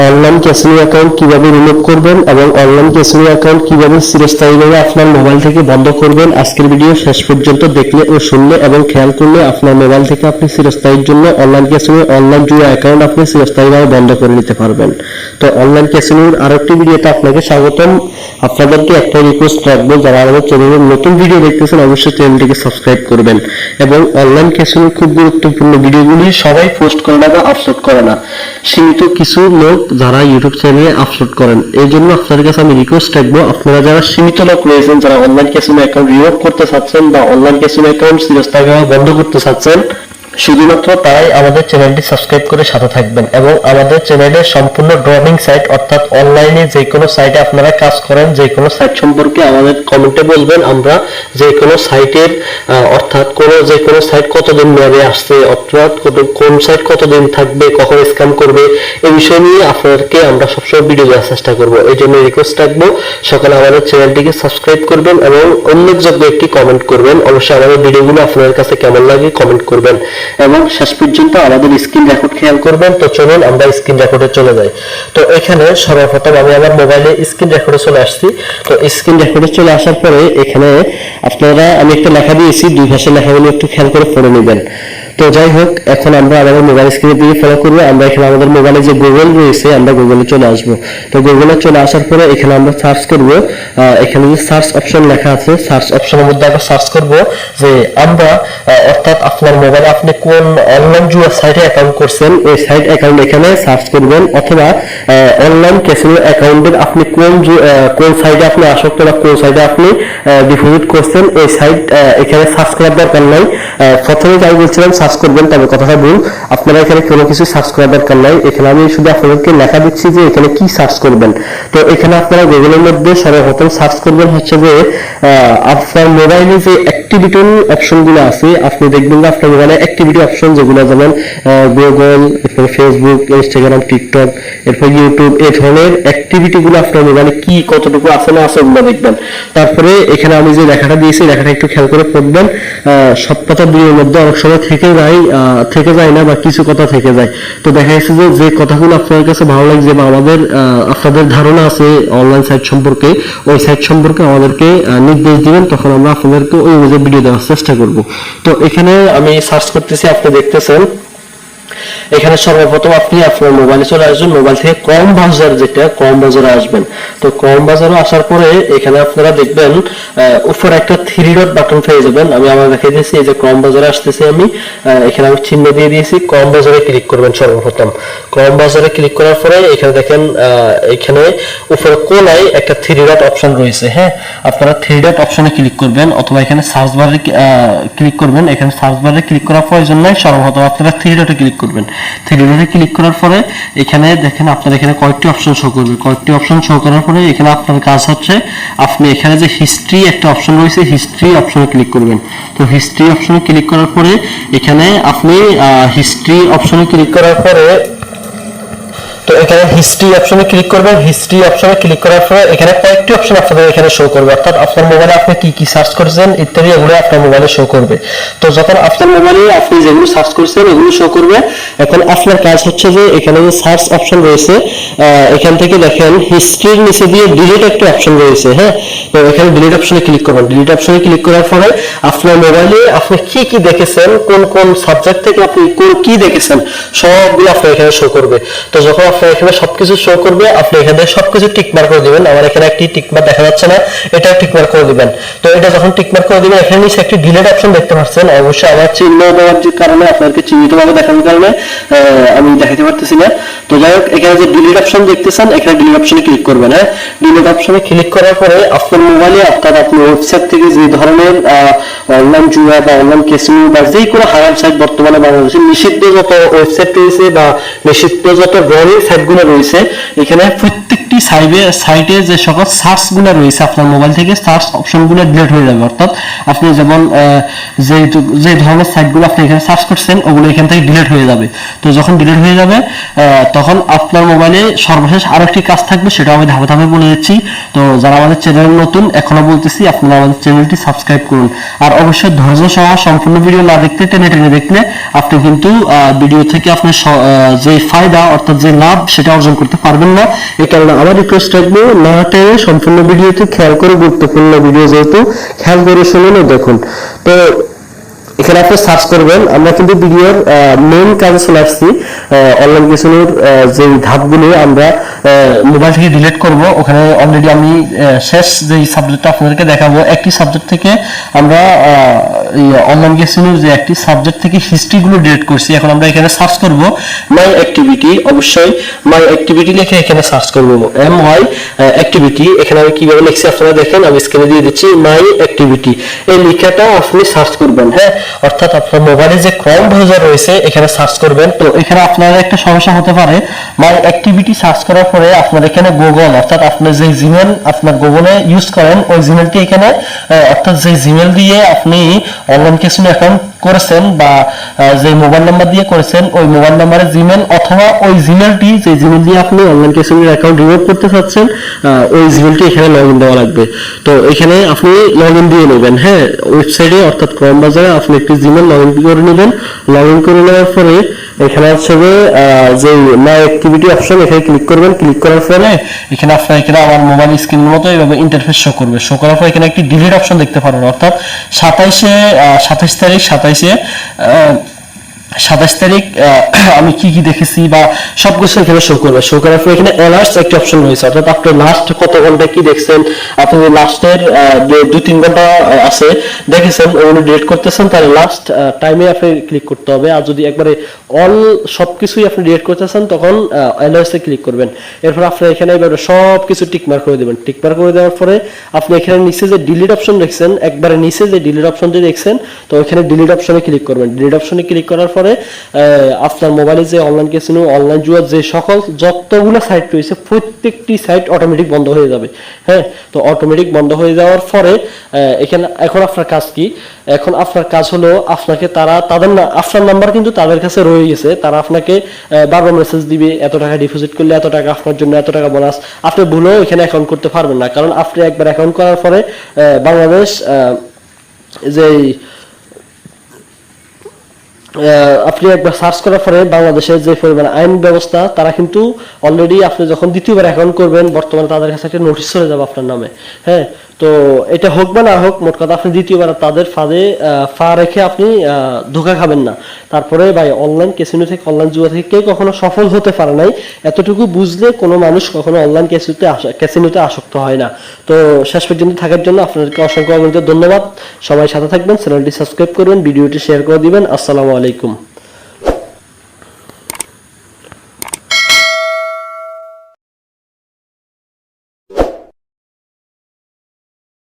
Online casino account কীভাবে remove করবেন এবং অনলাইন ক্যাসিনো অ্যাকাউন্ট কীভাবে চিরস্থায়ীভাবে আপনার মোবাইল থেকে বন্ধ করবেন, আজকের ভিডিও শেষ পর্যন্ত দেখলে ও শুনলে এবং খেয়াল করলে আপনার মোবাইল থেকে আপনি চিরস্থায়ীর জন্য অনলাইন ক্যাসিনো, অনলাইন জুয়া অ্যাকাউন্ট আপনি চিরস্থায়ীভাবে বন্ধ করে নিতে পারবেন। তো অনলাইন ক্যাসিনোর আরেকটি ভিডিওতে আপনাকে স্বাগতম। আপনাদেরকে একটা রিকোয়েস্ট রাখব, যারা আমাদের চ্যানেলের নতুন ভিডিও দেখতেছেন, অবশ্যই চ্যানেলটিকে সাবস্ক্রাইব করবেন। এবং অনলাইন ক্যাসিনোর খুব গুরুত্বপূর্ণ ভিডিওগুলি সবাই পোস্ট করে না বা আপলোড করে না। সীমিত কিছু লোক যারা ইউটিউব চ্যানেলে আপলোড করেন। এই জন্য আপনাদের কাছে আমি রিকোয়েস্ট রাখব, আপনারা যারা সীমিত লোক রয়েছেন, যারা অনলাইন ক্যাসিনো অ্যাকাউন্ট রিমুভ করতে চাচ্ছেন বা অনলাইন ক্যাসিনো অ্যাকাউন্ট বন্ধ করতে চাচ্ছেন শুধুমাত্র তারাই আমাদের চ্যানেলটি সাবস্ক্রাইব করে সাথে থাকবেন এবং আমাদের চ্যানেলের সম্পূর্ণ ড্রমিং সাইট অর্থাৎ অনলাইনে যে কোনো সাইটে আপনারা কাজ করেন, যে কোনো সাইট সম্পর্কে আমাদের কমেন্টে বলবেন। আমরা যে কোনো সাইটের অর্থাৎ কোনো, যে কোনো সাইট কতদিন মেয়াদে আসছে, অর্থাৎ কোন সাইট কতদিন থাকবে, কখন স্ক্যাম করবে এই বিষয় নিয়ে আপনাদেরকে আমরা সবসময় ভিডিও দেওয়ার চেষ্টা করব। এই জন্য রিকোয়েস্ট রাখব, সকালে আমাদের চ্যানেলটিকে সাবস্ক্রাইব করবেন এবং উল্লেখযোগ্য একটি কমেন্ট করবেন। অবশ্যই আমাদের ভিডিওগুলো আপনাদের কাছে কেমন লাগে কমেন্ট করবেন। এবং শেষ পর্যন্ত আমাদের স্ক্রিন রেকর্ড খেয়াল করবেন। তো চলুন, আমরা স্ক্রিন রেকর্ডে চলে যাই। তো এখানে সর্বপ্রথম আমি আমার মোবাইলে স্ক্রিন রেকর্ডে চলে আসছি। তো স্ক্রিন রেকর্ডে চলে আসার পরে এখানে আপনারা, আমি একটা লেখা দিয়েছি, দুই ভাষার লেখাগুলো একটু খেয়াল করে পড়ে নেবেন। তো যাই হোক, এখন আমরা আমাদের মোবাইল স্ক্রিনের দিকে ফলো করব। আমরা এখানে আমাদের মোবাইলে যে গুগল রয়েছে, আমরা গুগলে চলে আসব। তো গুগলে চলে আসার পরে এখানে আমরা সার্চ করব। এখানে যে সার্চ অপশন লেখা আছে সার্চ অপশনের মধ্যে আমরা সার্চ করব যে আমরা অর্থাৎ আপনার মোবাইলে আপনি কোন অনলাইন জুয়া সাইটে অ্যাকাউন্ট করছেন, ওই সাইট অ্যাকাউন্ট এখানে সার্চ করবেন। অথবা অনলাইন ক্যাসিনো অ্যাকাউন্টের আপনি কোন কোন সাইটে আপনি আসক্ত বা কোন সাইটে আপনি ডিপোজিট করছেন, এই সাইট এখানে সার্চ করার দরকার নাই। প্রথমে যাই বলছিলাম সার্চ করবেন, তবে কথাটা ভুল। আপনারা এখানে কোনো কিছু সার্চ করার দরকার নাই। এখানে আমি শুধু আপনাদেরকে লেখা দিচ্ছি যে এখানে কি সার্চ করবেন। তো এখানে আপনারা গুগলের মধ্যে সর্বপ্রথম সার্চ করবেন হচ্ছে যে আপনার মোবাইলে যে অ্যাক্টিভিটি অপশনগুলো আছে, আপনি দেখবেন যে আপনার মোবাইলে অ্যাক্টিভিটি অপশন যেগুলো যেমন গুগল এরপরে ফেসবুক ইনস্টাগ্রাম টিকটক এরপর ইউটিউব এই ধরনের অ্যাক্টিভিটি গুলো আপনার মোবাইলে কি, কতটুকু আছে না আছে ওগুলো দেখবেন। তারপরে এখানে আমি যে লেখাটা দিয়েছি, লেখাটা একটু খেয়াল করে পড়বেন। সব কথা দুইয়ের মধ্যে অনেক সময় থেকে যায় থেকে যায় না বা কিছু কথা থেকে যায়। তো দেখা যাচ্ছে যে যে কথাগুলো আপনার কাছে ভালো লাগছে বা আমাদের আপনাদের ধারণা আছে অনলাইন সাইট সম্পর্কে, ওই সাইট সম্পর্কে আমাদেরকে নির্দেশ দিবেন, তখন আমরা আপনাদেরকে ওই ভিডিও দেওয়ার চেষ্টা করব। তো এখানে আমি সার্চ করতেছি, আপনি দেখতেছেন। এখানে সর্বপ্রথম আপনি আপনার মোবাইলে চলে আসবেন। মোবাইল থেকে কম বাজার যেটা, কম বাজারে আসবেন। তো কম বাজারে আসার পরে এখানে আপনারা দেখবেন উপরে একটা থ্রি ডট বাটন পেয়ে যাবেন। আমি আমার দেখিয়ে দিয়েছি, এই যে কম বাজারে আসতেছি আমি। এখানে আমি চিহ্ন দিয়ে দিয়েছি, কম বাজারে ক্লিক করবেন সর্বপ্রথম। কম বাজারে ক্লিক করার পরে এখানে দেখেন এখানে উপরে কোনায় একটা থ্রি ডট অপশন রয়েছে হ্যাঁ? আপনারা থ্রি ডট অপশনে ক্লিক করবেন অথবা এখানে সার্চ বারে ক্লিক করবেন। এখানে সার্চ বারে ক্লিক করার প্রয়োজন নাই। সর্বপ্রথম আপনারা থ্রি ডটে ক্লিক করবেন। থ্রি ডটে ক্লিক করার পরে এখানে দেখেন আপনার এখানে কয়েকটি অপশন শো করবে। কয়েকটি অপশন শো করার পরে এখানে আপনার কাজ হচ্ছে আপনি এখানে যে হিস্ট্রি একটা অপশন রয়েছে হিস্ট্রি অপশনে ক্লিক করবেন। তো হিস্ট্রি অপশনে ক্লিক করার পরে এখানে আপনি হিস্ট্রি অপশনে ক্লিক করার পরে তো এখানে হিস্ট্রি অপশনে ক্লিক করবেন। হিস্ট্রি অপশনে ক্লিক করার পরে এখানে কয়েকটি অপশন আপনাদের এখানে শো করবে। অর্থাৎ আপনার মোবাইলে আপনি কি কি সার্চ করেছেন, ইত্যাদি এগুলো আপনার মোবাইলে শো করবে। তো যখন আপনার মোবাইলে আপনি যেগুলো সার্চ করেছেন, এগুলো শো করবে। এখন আপনার কাজ হচ্ছে যে এখানে যে সার্চ অপশন রয়েছে এখান থেকে দেখেন হিস্ট্রির নিচে দিয়ে ডিলিট একটা অপশন রয়েছে হ্যাঁ? তো এখানে ডিলিট অপশনে ক্লিক করবেন। ডিলিট অপশনে ক্লিক করার পরে আপনার মোবাইলে আপনি কি কি দেখেছেন, কোন কোন সাবজেক্ট থেকে আপনি কোন কি দেখেছেন, সবগুলো আপনার এখানে শো করবে। তো যখন আপনার এখানে সবকিছু শো করবে, আপনি এখানে সবকিছু টিক মার্ক করে দিবেন। আমার এখানে একটি টিক মার্ক দেখা যাচ্ছে না এটা টিক মার্ক করে দিবেন। তো এটা যখন টিক মার্ক করে দিবেন, এখানে নিচে একটি ডিলেট অপশন দেখতে পাচ্ছেন। অবশ্যই আমার চিহ্ন দেওয়ার যে কারণে আপনাকে চিহ্নিত ভাবে দেখানোর কারণে আমি দেখাতে পারতেছি না। তো যাই হোক, এখানে যে ডিলিট অপশন দেখতেছেন, এখানে ডিলিট অপশনে ক্লিক করবেন হ্যাঁ? ডিলিট অপশনে ক্লিক করার পরে আপনার মোবাইলে আপনার আপনার ওয়েবসাইট থেকে যে ধরনের অনলাইন জুয়া বা অনলাইন ক্যাসিনো বা যে কোনো হারাম সাইট বর্তমানে বাংলাদেশে নিষিদ্ধ যত ওয়েবসাইট রয়েছে বা নিষিদ্ধ যত রনিং সাইটগুলো রয়েছে। এখানে প্রত্যেকটি সাইটে যে সকল সার্চগুলো রয়েছে আপনার মোবাইল থেকে সার্চ অপশনগুলো ডিলিট হয়ে যাবে। অর্থাৎ আপনি যেমন যে যে ধরনের সাইটগুলো আপনি এখানে সার্চ করছেন, ওগুলো এখান থেকে ডিলিট হয়ে যাবে। তো যখন ডিলিট হয়ে যাবে তখন আপনার মোবাইলে সর্বশেষ আরও একটি কাজ থাকবে, সেটা আমি ধাপে ধাপে বলে দিচ্ছি। তো যারা আমাদের চ্যানেল নতুন, এখনও বলতেছি, আপনারা আমাদের চ্যানেলটি সাবস্ক্রাইব করুন। আর অবশ্যই ধৈর্য সহ সম্পূর্ণ ভিডিও না দেখতে, টেনে টেনে দেখলে আপনি কিন্তু ভিডিও থেকে আপনি যে ফায়দা, অর্থাৎ যে লাভ, সেটা অর্জন করতে পারবেন না। এই কারণে রিকোয়েস্ট থাকবে, না টেনে সম্পূর্ণ ভিডিওতে খেয়াল করে গুরুত্বপূর্ণ ভিডিও যেহেতু, খেয়াল করে শুনুন দেখুন। তো, এখানে আপনি সার্চ করবেন, আমরা কিন্তু ভিডিওর মেইন কাজে চলে আসছি। অনলাইন কিচেনের যে ধাপগুলো আমরা মোবাইল থেকে ডিলিট করব, ওখানে অলরেডি আমি শেষ যে সাবজেক্টটা আপনাদেরকে দেখাবো, একটি সাবজেক্ট থেকে আমরা অনলাইন কিচেনের যে একটি সাবজেক্ট থেকে হিস্ট্রিগুলো ডিলিট করছি, এখন আমরা এখানে সার্চ করব মাই অ্যাক্টিভিটি অবশ্যই মাই অ্যাক্টিভিটি লিখে এখানে সার্চ করব। এম ওয়াই অ্যাক্টিভিটি এখানে আমি কীভাবে লিখছি আপনারা দেখেন, আমি স্ক্রিনে দিয়ে দিচ্ছি মাই অ্যাক্টিভিটি এই লেখাটা আপনি সার্চ করবেন হ্যাঁ? অর্থাৎ আপনার মোবাইলে যে ক্রম ব্রাউজার রয়েছে, এখানে সার্চ করবেন। তো এখানে আপনার একটা সমস্যা হতে পারে। মাই অ্যাক্টিভিটি সার্চ করার পরে আপনার এখানে গুগল অর্থাৎ আপনি যে জিমেল আপনার গুগলে ইউজ করেন, ওই জিমেলটি এখানে অর্থাৎ যে জিমেল দিয়ে আপনি অনলাইন কেসিনো অ্যাকাউন্ট করেছেন বা যে মোবাইল নাম্বার দিয়ে করেছেন ওই মোবাইল নাম্বারে জিমেল অথবা ওই জিমেলটি যে জিমেল দিয়ে আপনি অনলাইন কেসিনোর অ্যাকাউন্ট রিমুভ করতে চাচ্ছেন ওই জিমেলটি এখানে লগ ইন দেওয়া লাগবে। তো এখানে আপনি লগ ইন দিয়ে নেবেন হ্যাঁ? ওয়েবসাইটে অর্থাৎ ক্রম বাজারে আপনি একটি জিমেল লগ ইন করে নেবেন। লগ ইন করে নেওয়ার পরে এখানে আহ, যে মাই অ্যাক্টিভিটি অপশন এখানে ক্লিক করবেন। ক্লিক করার পরে এখানে আপনার এখানে আমার মোবাইল স্ক্রিনের মতো এইভাবে ইন্টারফেস শো করবে। শো করার পর এখানে একটি ডিলিট অপশন দেখতে পারবেন। অর্থাৎ সাতাইশে সাতাইশ তারিখ সাতাইশে છે. সাতাশ তারিখ আমি কি কি দেখেছি বা সবকিছু এখানে শো করবে। শো করার পর এখানে অ্যালার্টস একটি অপশন রয়েছে। অর্থাৎ আপনি লাস্ট কত ঘণ্টা কি দেখছেন? আপনি লাস্টের দুই তিন ঘণ্টা আছে, দেখেছেন, ওগুলো ডিলিট করতেছেন, তাহলে লাস্ট টাইমে আপনি ক্লিক করতে হবে। আর যদি একবারে অল সবকিছুই আপনি ডিলিট করতেছেন, তখন অ্যালার্টসে ক্লিক করবেন। এরপর আপনি এখানে এবারে সব কিছু টিকমার্ক করে দেবেন। টিকমার্ক করে দেওয়ার পরে আপনি এখানে নিচে যে ডিলিট অপশন দেখছেন, একবারে নিচে যে ডিলিট অপশনটি দেখছেন, তো এখানে ডিলিট অপশনে ক্লিক করবেন। ডিলিট অপশনে ক্লিক করার পরে আহ, আপনার মোবাইলে যে অনলাইন কেসিনো অনলাইন জুয়ার যে সকল যতগুলো সাইট রয়েছে প্রত্যেকটি সাইট অটোমেটিক বন্ধ হয়ে যাবে। হ্যাঁ? তো অটোমেটিক বন্ধ হয়ে যাওয়ার পরে এখানে এখন আপনার কাজ কি? এখন আপনার কাজ হলো আপনাকে তারা তাদের না আপনার নাম্বার কিন্তু তাদের কাছে রয়ে গেছে। তারা আপনাকে বারবার মেসেজ দিবে এত টাকা ডিপোজিট করলে এত টাকা আপনার জন্য এত টাকা বোনাস আপনি ভুলেও এখানে অ্যাকাউন্ট করতে পারবেন না। কারণ আপনি একবার অ্যাকাউন্ট করার পরে বাংলাদেশ যে আপনি একবার সার্চ করার পরে বাংলাদেশের যে পরিমাণ আইন ব্যবস্থা, তারা কিন্তু অলরেডি আপনি যখন দ্বিতীয়বার অ্যাকাউন্ট করবেন, বর্তমানে তাদের কাছে একটা নোটিশ চলে যাবে আপনার নামে। হ্যাঁ? তো এটা হোক বা না হোক, মোট কথা আপনি দ্বিতীয়বার তাদের ফাঁদে ফা রেখে আপনি ধোকা খাবেন না। তারপরে ভাই অনলাইন কেসিনো থেকে অনলাইন জুয়া থেকে কেউ কখনো সফল হতে পারে নাই। এতটুকু বুঝলে কোনো মানুষ কখনো অনলাইন ক্যাসিনোতে ক্যাসিনোতে আসক্ত হয় না। তো শেষ পর্যন্ত থাকার জন্য আপনাদেরকে অসংখ্য অগণিত ধন্যবাদ। সবাই সাথে থাকবেন, চ্যানেলটি সাবস্ক্রাইব করবেন, ভিডিওটি শেয়ার করে দিবেন। আসসালামু আলাইকুম।